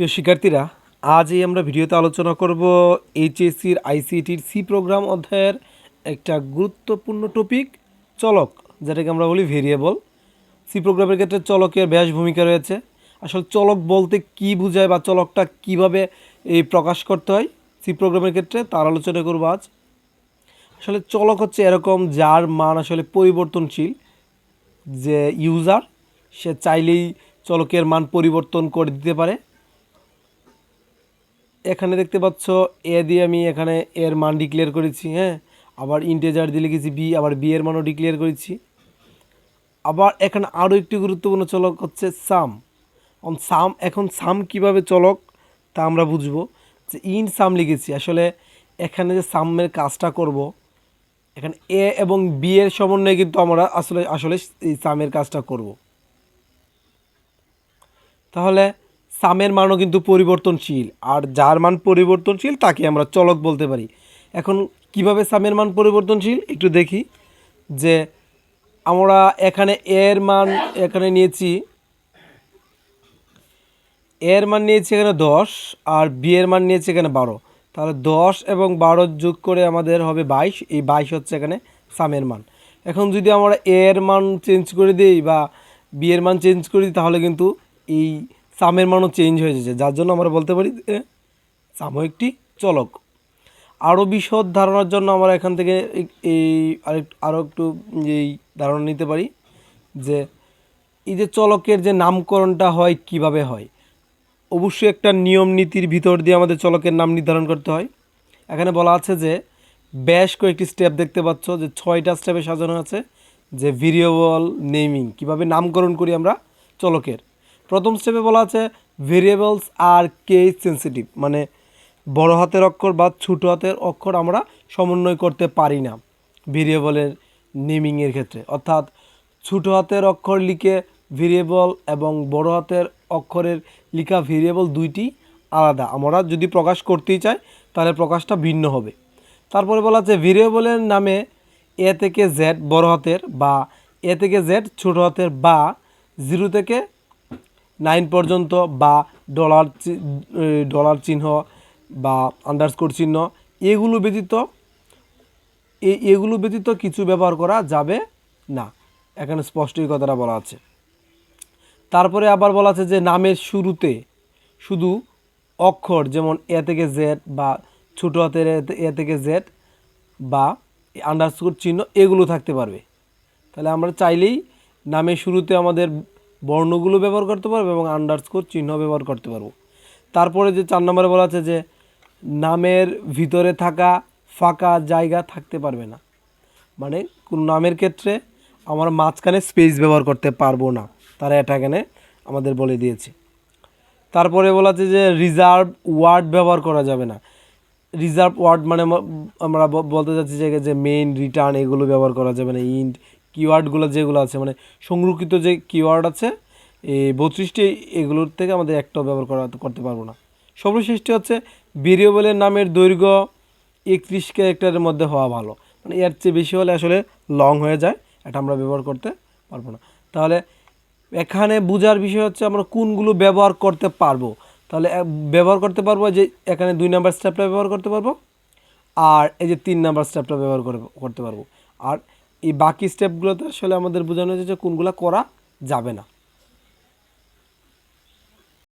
প্রিয় শিক্ষার্থীরা, আজই আমরা ভিডিওতে আলোচনা করব এইচএসসির আইসিটির সি প্রোগ্রাম অধ্যায়ের একটা গুরুত্বপূর্ণ টপিক, চলক, যেটাকে আমরা বলি ভেরিয়েবল। সি প্রোগ্রামের ক্ষেত্রে চলকের ব্যাস ভূমিকা রয়েছে। আসলে চলক বলতে কি বোঝায় বা চলকটা কীভাবে এই প্রকাশ করতে হয়, সি প্রোগ্রামের ক্ষেত্রে তার আলোচনা করব আজ। আসলে চলক হচ্ছে এরকম যার মান আসলে পরিবর্তনশীল, যে ইউজার সে চাইলেই চলকের মান পরিবর্তন করে দিতে পারে। এখানে দেখতে পাচ্ছ এ দিয়ে আমি এখানে এর মান ডিক্লেয়ার করেছি হ্যাঁ? আবার ইন্টেজার দিয়ে লিখেছি বি আবার বি এর মানও ডিক্লেয়ার করেছি। আবার এখানে আরও একটি গুরুত্বপূর্ণ চলক হচ্ছে সাম সাম এখন সাম কীভাবে চলক, তা আমরা বুঝব। যে ইন সাম লিখেছি, আসলে এখানে যে সামের কাজটা করব, এখানে এ এবং বি এর সমন্বয়ে কিন্তু আমরা আসলে আসলে এই সামের কাজটা করব। তাহলে সামের মানও কিন্তু পরিবর্তনশীল, আর যার মান পরিবর্তনশীল তাকে আমরা চলক বলতে পারি। এখন কীভাবে সামের মান পরিবর্তনশীল একটু দেখি, যে আমরা এখানে এর মান এখানে নিয়েছি, এর মান নিয়েছি এখানে দশ, আর বি এর মান নিয়েছি এখানে বারো। তাহলে দশ এবং বারো যোগ করে আমাদের হবে বাইশ, এই বাইশ হচ্ছে এখানে সামের মান। এখন যদি আমরা এর মান চেঞ্জ করে দিই বা বি এর মান চেঞ্জ করে দিই তাহলে কিন্তু এই সামের মানও চেঞ্জ হয়ে যাচ্ছে। যার জন্য আমরা বলতে পারি সাম একটি চলক। আরও বিশদ ধারণার জন্য আমরা এখান থেকে এই- আরেক, আরও একটু এই ধারণা নিতে পারি যে, এই যে চলকের যে নামকরণটা হয়, কীভাবে হয়? অবশ্যই একটা নিয়ম নীতির ভিতর দিয়ে আমাদের চলকের নাম নির্ধারণ করতে হয়। এখানে বলা আছে যে বেশ কয়েকটি স্টেপ দেখতে পাচ্ছ, যে ছয়টা স্টেপে সাজানো আছে, যে ভেরিয়েবল নেমিং কীভাবে নামকরণ করি আমরা চলকের। প্রথম স্টেপে বলা আছে ভেরিয়েবলস আর কেস সেন্সিটিভ মানে বড় হাতের অক্ষর বা ছোটো হাতের অক্ষর আমরা সমন্বয় করতে পারি না ভেরিয়েবলের নেমিংয়ের ক্ষেত্রে। অর্থাৎ ছোটো হাতের অক্ষর লিখে ভেরিয়েবল এবং বড় হাতের অক্ষরের লিখা ভেরিয়েবল দুইটি আলাদা। আমরা যদি প্রকাশ করতেই চাই, তাহলে প্রকাশটা ভিন্ন হবে। তারপরে বলা আছে ভেরিয়েবলের নামে এ থেকে জেড বড় হাতের বা এ থেকে জেড ছোটো হাতের বা জিরো থেকে নাইন পর্যন্ত বা ডলার ডলার চিহ্ন বা আন্ডারস্কোর চিহ্ন, এগুলো ব্যতীত এগুলো ব্যতীত কিছু ব্যবহার করা যাবে না। এখানে স্পষ্ট এই কথাটা বলা আছে। তারপরে আবার বলা আছে যে নামের শুরুতে শুধু অক্ষর, যেমন এ থেকে জেড বা ছোটো হাতের এ থেকে জেড বা আন্ডারস্কোর চিহ্ন, এগুলো থাকতে পারবে। তাহলে আমরা চাইলেই নামের শুরুতে আমাদের বর্ণগুলো ব্যবহার করতে পারব এবং আন্ডারস্কোর চিহ্ন ব্যবহার করতে পারব। তারপরে যে চার নম্বরে বলা আছে যে, নামের ভিতরে থাকা ফাঁকা জায়গা থাকতে পারবে না। মানে কোনো নামের ক্ষেত্রে আমার মাঝখানে স্পেস ব্যবহার করতে পারব না। তারা এটা এখানে আমাদের বলে দিয়েছে। তারপরে বলা আছে যে রিজার্ভ ওয়ার্ড ব্যবহার করা যাবে না। রিজার্ভ ওয়ার্ড মানে আমরা বলতে চাচ্ছি যে যে মেইন রিটার্ন এগুলো ব্যবহার করা যাবে না। ইন্ট কিওয়ার্ডগুলো যেগুলো আছে মানে সংরক্ষিত যে কিওয়ার্ড আছে, এই বত্রিশটি এগুলোর থেকে আমাদের একটাও ব্যবহার করা করতে পারব না। সর্বশেষটি হচ্ছে ভেরিয়েবলের নামের দৈর্ঘ্য একত্রিশ ক্যারেক্টারের মধ্যে হওয়া ভালো। মানে এর চেয়ে বেশি হলে আসলে লং হয়ে যায়, এটা আমরা ব্যবহার করতে পারব না। তাহলে এখানে বোঝার বিষয় হচ্ছে আমরা কোনগুলো ব্যবহার করতে পারব। তাহলে ব্যবহার করতে পারব যে এখানে দুই নাম্বার স্টেপটা ব্যবহার করতে পারব, আর এই যে তিন নাম্বার স্টেপটা ব্যবহার করে করতে পারব। আর এই বাকি স্টেপগুলোতে আসলে আমাদের বোঝানো হয়েছে যে কোনগুলো করা যাবে না।